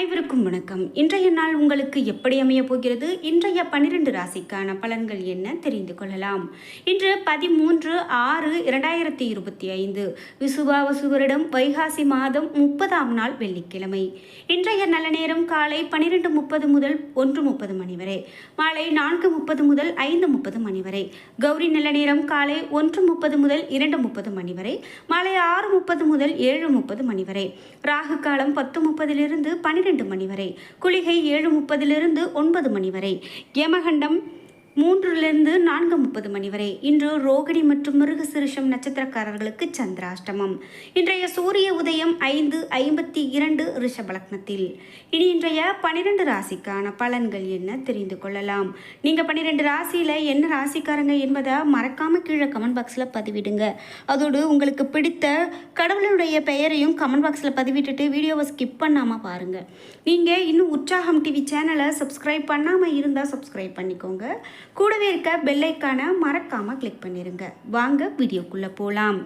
அனைவருக்கும் வணக்கம். இன்றைய நாள் உங்களுக்கு எப்படி அமைய போகிறது? இன்றைய பன்னிரண்டு ராசிக்கான பலன்கள் என்ன? தெரிந்து கொள்ளலாம். இன்று பதிமூன்று ஆறு இரண்டாயிரத்தி இருபத்தி ஐந்து. விசுவாவசு வருடம் வைகாசி மாதம் முப்பதாம் நாள் வெள்ளிக்கிழமை. இன்றைய நல்ல நேரம் காலை பன்னிரெண்டு முப்பது முதல் ஒன்று முப்பது மணி வரை. மாலை நான்கு முப்பது முதல் ஐந்து முப்பது மணி வரை. கௌரி நல்ல நேரம் காலை ஒன்று முப்பது முதல் இரண்டு முப்பது மணி வரை. மாலை ஆறு முப்பது முதல் ஏழு முப்பது மணி வரை. ராகு காலம் பத்து முப்பதிலிருந்து பன்னிரெண்டு மணி வரை குளிகை ஏழு முப்பதிலிருந்து ஒன்பது மணி வரை. யமகண்டம் மூன்றிலிருந்து நான்கு முப்பது மணி வரை இன்று ரோகிணி மற்றும் மிருகசிருஷம் நட்சத்திரக்காரர்களுக்கு சந்திராஷ்டமம். இன்றைய சூரிய உதயம் ஐந்து ஐம்பத்தி இரண்டு ரிஷபலக்னத்தில். இனி இன்றைய பன்னிரெண்டு ராசிக்கான பலன்கள் என்ன தெரிந்து கொள்ளலாம். நீங்கள் பன்னிரெண்டு ராசியில் என்ன ராசிக்காரங்க என்பதை மறக்காம கீழே கமெண்ட் பாக்ஸில் பதிவிடுங்க. அதோடு உங்களுக்கு பிடித்த கடவுளுடைய பெயரையும் கமெண்ட் பாக்ஸில் பதிவிட்டுட்டு வீடியோவை ஸ்கிப் பண்ணாமல் பாருங்கள் நீங்கள் இன்னும் உற்சாகம் டிவி சேனலை சப்ஸ்கிரைப் பண்ணாமல் இருந்தால் சப்ஸ்கிரைப் பண்ணிக்கோங்க. கூடவே இருக்க பெல்லைக்கான மறக்காமல் கிளிக் பண்ணிடுங்க வாங்க வீடியோக்குள்ளே போகலாம்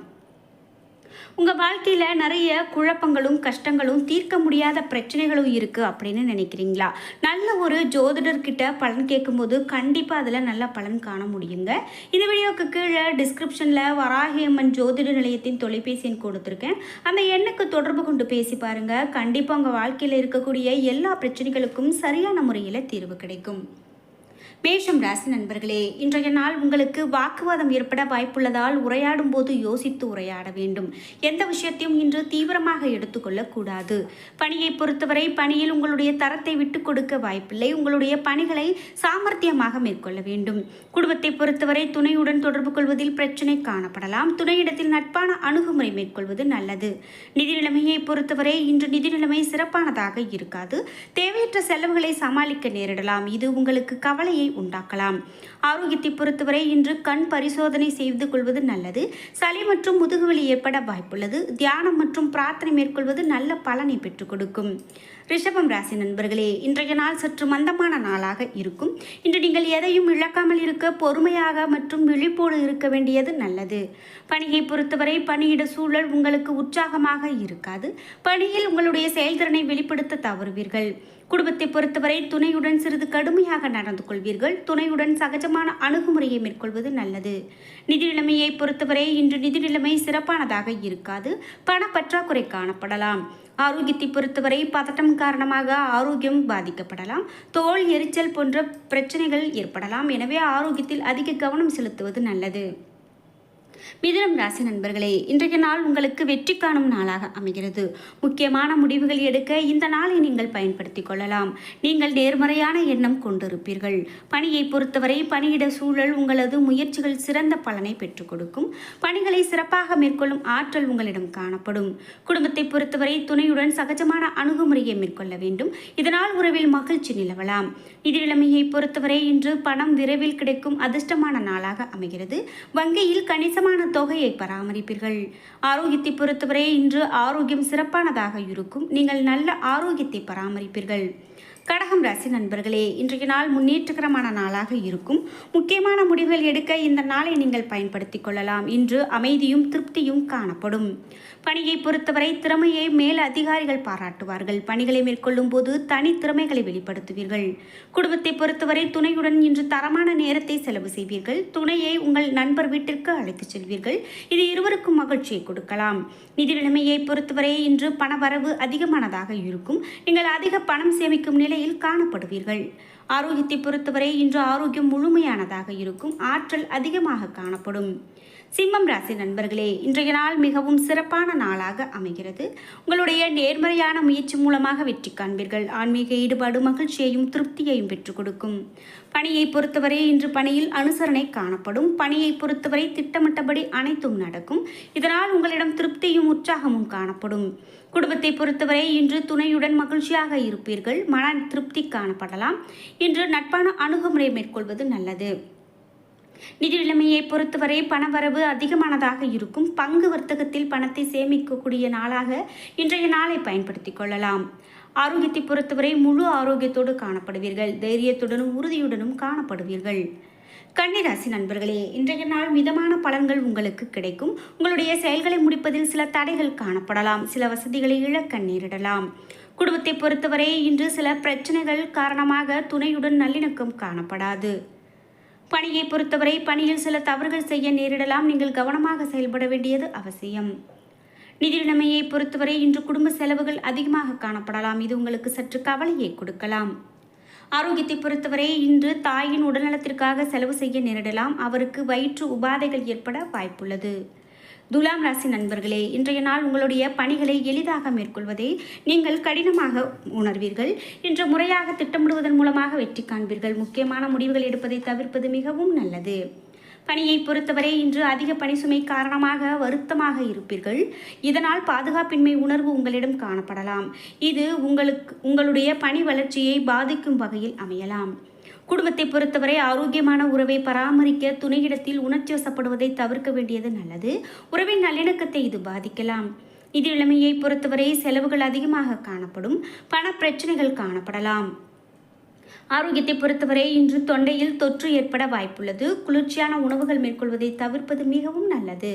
உங்கள் வாழ்க்கையில் நிறைய குழப்பங்களும் கஷ்டங்களும் தீர்க்க முடியாத பிரச்சனைகளும் இருக்குது அப்படின்னு நினைக்கிறீங்களா? நல்ல ஒரு ஜோதிடர்கிட்ட பலன் கேட்கும்போது கண்டிப்பாக அதில் நல்ல பலன் காண முடியுங்க. இந்த வீடியோவுக்கு கீழே டிஸ்கிரிப்ஷனில் வராகியம்மன் ஜோதிட நிலையத்தின் தொலைபேசி எண் கொடுத்துருக்கேன். அந்த எண்ணுக்கு தொடர்பு கொண்டு பேசி பாருங்கள் கண்டிப்பாக உங்கள் வாழ்க்கையில் இருக்கக்கூடிய எல்லா பிரச்சனைகளுக்கும் சரியான முறையில் தீர்வு கிடைக்கும். மேஷம் ராசி நண்பர்களே இன்றைய நாள் உங்களுக்கு வாக்குவாதம் ஏற்பட வாய்ப்புள்ளதால் உரையாடும் போது யோசித்து உரையாட வேண்டும். எந்த விஷயத்தையும் இன்று தீவிரமாக எடுத்துக்கொள்ளக்கூடாது. பணியை பொறுத்தவரை பணியில் உங்களுடைய தரத்தை விட்டு கொடுக்க வாய்ப்பில்லை. உங்களுடைய பணிகளை சாமர்த்தியமாக மேற்கொள்ள வேண்டும். குடும்பத்தை பொறுத்தவரை துணையுடன் தொடர்பு கொள்வதில் பிரச்சனை காணப்படலாம். துணையிடத்தில் நட்பான அணுகுமுறை மேற்கொள்வது நல்லது. நிதி நிலைமையை பொறுத்தவரை இன்று நிதி நிலைமை சிறப்பானதாக இருக்காது. தேவையற்ற செலவுகளை சமாளிக்க நேரிடலாம். இது உங்களுக்கு கவலையை உண்டாக்கலாம். ஆரோக்கியத்தை பொறுத்தவரை இன்று கண் பரிசோதனை செய்து கொள்வது நல்லது. சளி மற்றும் முதுகுவலி ஏற்பட வாய்ப்புள்ளது. தியானம் மற்றும் பிரார்த்தனை மேற்கொள்வது நல்ல பலனை பெற்றுக் கொடுக்கும். ரிஷபம் ராசி நண்பர்களே இன்றைய நாள் சற்று மந்தமான நாளாக இருக்கும். இன்று நீங்கள் எதையும் இழக்காமல் இருக்க பொறுமையாக மற்றும் விழிப்போடு இருக்க வேண்டியது நல்லது. பணியை பொறுத்தவரை பணியிட சூழல் உங்களுக்கு உற்சாகமாக இருக்காது. பணியில் உங்களுடைய செயல்திறனை வெளிப்படுத்த தவறுவீர்கள். குடும்பத்தை பொறுத்தவரை துணையுடன் சிறிது கடுமையாக நடந்து கொள்வீர்கள். துணையுடன் சகஜமான அணுகுமுறையை மேற்கொள்வது நல்லது. நிதி நிலைமையை பொறுத்தவரை இன்று நிதி நிலைமை சிறப்பானதாக இருக்காது. பணப்பற்றாக்குறை காணப்படலாம். ஆரோக்கியத்தை பொறுத்தவரை பதட்டம் காரணமாக ஆரோக்கியம் பாதிக்கப்படலாம். தோல் எரிச்சல் போன்ற பிரச்சனைகள் ஏற்படலாம். எனவே ஆரோக்கியத்தில் அதிக கவனம் செலுத்துவது நல்லது. மிதனம் ராசி நண்பர்களே இன்றைய நாள் உங்களுக்கு வெற்றி காணும் நாளாக அமைகிறது. முக்கியமான முடிவுகள் எடுக்க இந்த நாளை நீங்கள் பயன்படுத்திக் கொள்ளலாம். நீங்கள் நேர்மறையான எண்ணம் கொண்டிருப்பீர்கள். பணியை பொறுத்தவரை பணியிட சூழல் உங்களது முயற்சிகள் சிறந்த பலனை பெற்றுக் கொடுக்கும். பணிகளை சிறப்பாக மேற்கொள்ளும் ஆற்றல் உங்களிடம் காணப்படும். குடும்பத்தை பொறுத்தவரை துணையுடன் சகஜமான அணுகுமுறையை மேற்கொள்ள வேண்டும். இதனால் உறவில் மகிழ்ச்சி நிலவலாம். நிதி நிலைமையை பொறுத்தவரை இன்று பணம் விரைவில் கிடைக்கும் அதிர்ஷ்டமான நாளாக அமைகிறது. வங்கியில் கணிசமான தொகையை பராமரிப்பீர்கள். ஆரோக்கியத்தை பொறுத்தவரை இன்று ஆரோக்கியம் சிறப்பானதாக இருக்கும். நீங்கள் நல்ல ஆரோக்கியத்தை பராமரிப்பீர்கள். கடகம் ராசி நண்பர்களே இன்றைய நாள் முன்னேற்றகரமான நாளாக இருக்கும். முக்கியமான முடிவுகள் எடுக்க இந்த நாளை நீங்கள் பயன்படுத்திக் கொள்ளலாம். இன்று அமைதியும் திருப்தியும் காணப்படும். பணியை பொறுத்தவரை திறமையை மேல் அதிகாரிகள் பாராட்டுவார்கள். பணிகளை மேற்கொள்ளும் போது தனி திறமைகளை வெளிப்படுத்துவீர்கள். குடும்பத்தை பொறுத்தவரை துணையுடன் இன்று தரமான நேரத்தை செலவு செய்வீர்கள். துணையை உங்கள் நண்பர் வீட்டிற்கு அழைத்துச் செல்வீர்கள். இது இருவருக்கும் மகிழ்ச்சியை கொடுக்கலாம். நிதி நிலைமையை பொறுத்தவரை இன்று பணவரவு அதிகமானதாக இருக்கும். நீங்கள் அதிக பணம் சேமிக்கும் நிலையில் காணப்படுவீர்கள். ஆரோக்கியத்தை பொறுத்தவரை இன்று ஆரோக்கியம் முழுமையானதாக இருக்கும். ஆற்றல் அதிகமாக காணப்படும். சிம்மம் ராசி நண்பர்களே இன்றைய நாள் மிகவும் சிறப்பான நாளாக அமைகிறது. உங்களுடைய நேர்மறையான முயற்சி மூலமாக வெற்றி காண்பீர்கள். ஆன்மீக ஈடுபாடு மகிழ்ச்சியையும் திருப்தியையும் பெற்றுக் கொடுக்கும். பணியை பொறுத்தவரை இன்று பணியில் அனுசரணை காணப்படும். பணியை பொறுத்தவரை திட்டமிட்டபடி அனைத்தும் நடக்கும். இதனால் உங்களிடம் திருப்தியும் உற்சாகமும் காணப்படும். குடும்பத்தை பொறுத்தவரை இன்று துணையுடன் மகிழ்ச்சியாக இருப்பீர்கள். மன திருப்தி காணப்படலாம். இன்று நட்பான அணுகுமுறை மேற்கொள்வது நல்லது. நிதி நிலைமையை பொறுத்தவரை பணவரவு அதிகமானதாக இருக்கும். பங்கு வர்த்தகத்தில் பணத்தை சேமிக்கக்கூடிய நாளாக இன்றைய நாளை பயன்படுத்திக் கொள்ளலாம். ஆரோக்கியத்தை பொறுத்தவரை முழு ஆரோக்கியத்தோடு காணப்படுவீர்கள். தைரியத்துடனும் உறுதியுடனும் காணப்படுவீர்கள். கன்னிராசி நண்பர்களே இன்றைய நாள் மிதமான பலன்கள் உங்களுக்கு கிடைக்கும். உங்களுடைய செயல்களை முடிப்பதில் சில தடைகள் காணப்படலாம். சில வசதிகளை இழக்க நேரிடலாம். குடும்பத்தை பொறுத்தவரை இன்று சில பிரச்சனைகள் காரணமாக துணையுடன் நல்லிணக்கம் காணப்படாது. பணியை பொறுத்தவரை பணியில் சில தவறுகள் செய்ய நேரிடலாம். நீங்கள் கவனமாக செயல்பட வேண்டியது அவசியம். நிதி நிலைமையை பொறுத்தவரை இன்று குடும்ப செலவுகள் அதிகமாக காணப்படலாம். இது உங்களுக்கு சற்று கவலையை கொடுக்கலாம். ஆரோக்கியத்தை பொறுத்தவரை இன்று தாயின் உடல்நலத்திற்காக செலவு செய்ய நேரிடலாம். அவருக்கு வயிற்று உபாதைகள் ஏற்பட வாய்ப்புள்ளது. துலாம் ராசி நண்பர்களே இன்றைய நாள் உங்களுடைய பணிகளை எளிதாக மேற்கொள்வதை நீங்கள் கடினமாக உணர்வீர்கள். இன்று முறையாக திட்டமிடுவதன் மூலமாக வெற்றி காண்பீர்கள். முக்கியமான முடிவுகள் எடுப்பதை தவிர்ப்பது மிகவும் நல்லது. பணியை பொறுத்தவரை இன்று அதிக பணி சுமை காரணமாக வருத்தமாக இருப்பீர்கள். இதனால் பாதுகாப்பின்மை உணர்வு உங்களிடம் காணப்படலாம். இது உங்களுக்கு உங்களுடைய பணி வளர்ச்சியை பாதிக்கும் வகையில் அமையலாம். குடும்பத்தை பொறுத்தவரை ஆரோக்கியமான உறவை பராமரிக்க துணையிடத்தில் உணர்ச்சி வசப்படுவதை தவிர்க்க வேண்டியது நல்லது. உறவின் நல்லிணக்கத்தை இது பாதிக்கலாம். நிதி நிலைமையை பொறுத்தவரை செலவுகள் அதிகமாக காணப்படும். பண பிரச்சனைகள் காணப்படலாம். ஆரோக்கியத்தை பொறுத்தவரை இன்று தொண்டையில் தொற்று ஏற்பட வாய்ப்புள்ளது. குளிர்ச்சியான உணவுகள் மேற்கொள்வதை தவிர்ப்பது மிகவும் நல்லது.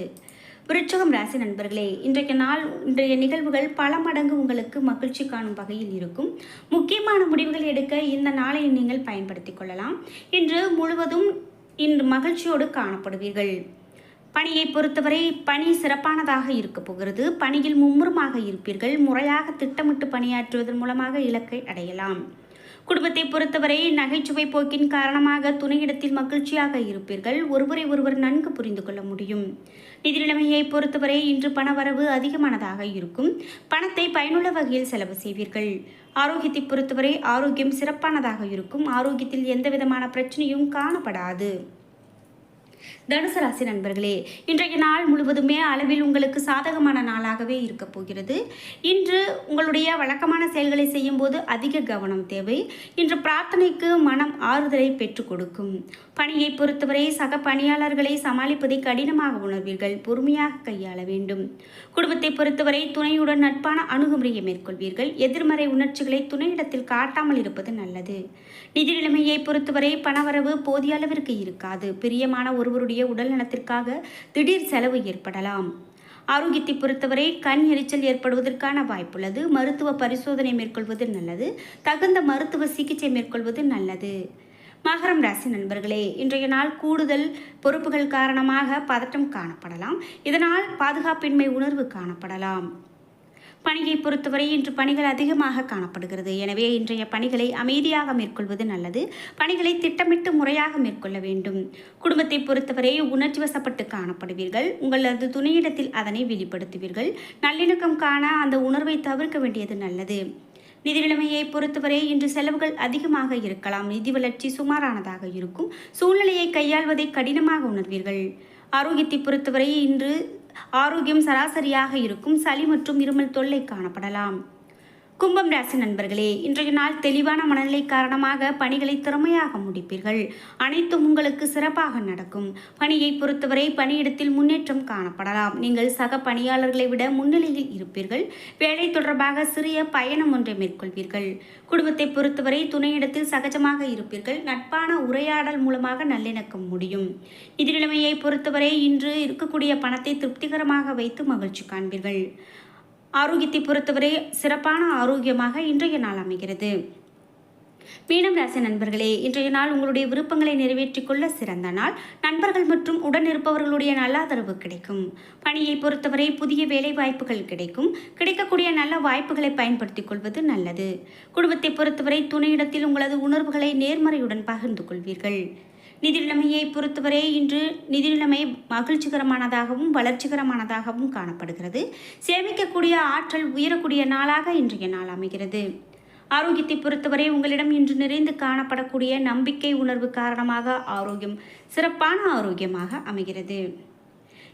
விருச்சகம் ராசி நண்பர்களே இன்றைய நாள் இன்றைய நிகழ்வுகள் பல மடங்கு உங்களுக்கு மகிழ்ச்சி காணும் வகையில் இருக்கும். முக்கியமான முடிவுகள் எடுக்க இந்த நாளை நீங்கள் பயன்படுத்திக் கொள்ளலாம். இன்று முழுவதும் இன்று மகிழ்ச்சியோடு காணப்படுவீர்கள். பணியை பொறுத்தவரை பணி சிறப்பானதாக இருக்க போகிறது. பணியில் மும்முரமாக இருப்பீர்கள். முறையாக திட்டமிட்டு பணியாற்றுவதன் மூலமாக இலக்கை அடையலாம். குடும்பத்தை பொறுத்தவரை நகைச்சுவை போக்கின் காரணமாக துணையிடத்தில் மகிழ்ச்சியாக இருப்பீர்கள். ஒருவரை ஒருவர் நன்கு புரிந்து கொள்ள முடியும். நிதி நிலைமையை பொறுத்தவரை இன்று பணவரவு அதிகமானதாக இருக்கும். பணத்தை பயனுள்ள வகையில் செலவு செய்வீர்கள். ஆரோக்கியத்தை பொறுத்தவரை ஆரோக்கியம் சிறப்பானதாக இருக்கும். ஆரோக்கியத்தில் எந்த விதமான பிரச்சனையும் காணப்படாது. தனுசு ராசி நண்பர்களே இன்றைய நாள் முழுவதுமே அளவில் உங்களுக்கு சாதகமான நாளாகவே இருக்க போகிறது. இன்று உங்களுடைய வழக்கமான செயல்களை செய்யும்போது அதிக கவனம் தேவை. இன்று பிரார்த்தனைக்கு மனம் ஆறுதலை பெற்றுக் கொடுக்கும். பணியை பொறுத்தவரை சக பணியாளர்களை சமாளிப்பதை கடினமாக உணர்வீர்கள். பொறுமையாக கையாள வேண்டும். குடும்பத்தை பொறுத்தவரை துணையுடன் நட்பான அணுகுமுறையை மேற்கொள்வீர்கள். எதிர்மறை உணர்ச்சிகளை துணையிடத்தில் காட்டாமல் இருப்பது நல்லது. நிதி நிலைமையை பொறுத்தவரை பணவரவு போதிய அளவிற்கு இருக்காது. பிரியமான ஒருவருடைய உடல் நலத்திற்காக திடீர் செலவு ஏற்படலாம். ஆரோக்கியத்தை பொறுத்தவரை கண் எரிச்சல் ஏற்படுவதற்கான வாய்ப்புள்ளது. மருத்துவ பரிசோதனை மேற்கொள்வது நல்லது. தகுந்த மருத்துவ சிகிச்சை மேற்கொள்வது நல்லது. மகரம் ராசி நண்பர்களே இன்றைய நாள் கூடுதல் பொறுப்புகள் காரணமாக பதட்டம் காணப்படலாம். இதனால் பாதுகாப்பின்மை உணர்வு காணப்படலாம். பணியை பொறுத்தவரை இன்று பணிகள் அதிகமாக காணப்படுகிறது. எனவே இன்றைய பணிகளை அமைதியாக மேற்கொள்வது நல்லது. பணிகளை திட்டமிட்டு முறையாக மேற்கொள்ள வேண்டும். குடும்பத்தை பொறுத்தவரை உணர்ச்சி வசப்பட்டு காணப்படுவீர்கள். உங்களது துணையிடத்தில் அதனை வெளிப்படுத்துவீர்கள். நல்லிணக்கம் காண அந்த உணர்வை தவிர்க்க வேண்டியது நல்லது. நிதி நிலைமையை பொறுத்தவரை இன்று செலவுகள் அதிகமாக இருக்கலாம். நிதி வளர்ச்சி சுமாரானதாக இருக்கும். சூழ்நிலையை கையாள்வதை கடினமாக உணர்வீர்கள். ஆரோக்கியத்தை பொறுத்தவரை இன்று ஆரோக்கியம் சராசரியாக இருக்கும் சளி மற்றும் இருமல் தொல்லை காணப்படலாம். கும்பம் ராசி நண்பர்களே இன்றைய நாள் தெளிவான மனநிலை காரணமாக பணிகளை திறமையாக முடிப்பீர்கள். அனைத்தும் உங்களுக்கு சிறப்பாக நடக்கும். பணியை பொறுத்தவரை பணியிடத்தில் முன்னேற்றம் காணப்படலாம். நீங்கள் சக பணியாளர்களை விட முன்னிலையில் இருப்பீர்கள். வேலை தொடர்பாக சிறிய பயணம் ஒன்றை மேற்கொள்வீர்கள். குடும்பத்தை பொறுத்தவரை துணையிடத்தில் சகஜமாக இருப்பீர்கள். நட்பான உரையாடல் மூலமாக நல்லிணக்கம் முடியும். நிதி நிலைமையை பொறுத்தவரை இன்று இருக்கக்கூடிய பணத்தை திருப்திகரமாக வைத்து மகிழ்ச்சி காண்பீர்கள். ஆரோக்கியத்தை பொறுத்தவரை சிறப்பான ஆரோக்கியமாக இன்றைய நாள் அமைகிறது. மீனம் ராசி நண்பர்களே இன்றைய நாள் உங்களுடைய விருப்பங்களை நிறைவேற்றிக் கொள்ள சிறந்த நாள். நண்பர்கள் மற்றும் உடன் இருப்பவர்களுடைய நல்லாதரவு கிடைக்கும். பணியை பொறுத்தவரை புதிய வேலை வாய்ப்புகள் கிடைக்கும். கிடைக்கக்கூடிய நல்ல வாய்ப்புகளை பயன்படுத்திக் கொள்வது நல்லது. குடும்பத்தை பொறுத்தவரை துணையிடத்தில் உங்களது உணர்வுகளை நேர்மறையுடன் பகிர்ந்து கொள்வீர்கள். நிதி நிலைமையை பொறுத்தவரை இன்று நிதி நிலைமை மகிழ்ச்சிகரமானதாகவும் வளர்ச்சிகரமானதாகவும் காணப்படுகிறது. சேமிக்கக்கூடிய ஆற்றல் உயரக்கூடிய நாளாக இன்றைய நாள் அமைகிறது. ஆரோக்கியத்தை பொறுத்தவரை உங்களிடம் இன்று நிறைந்து காணப்படக்கூடிய நம்பிக்கை உணர்வு காரணமாக ஆரோக்கியம் சிறப்பான ஆரோக்கியமாக அமைகிறது.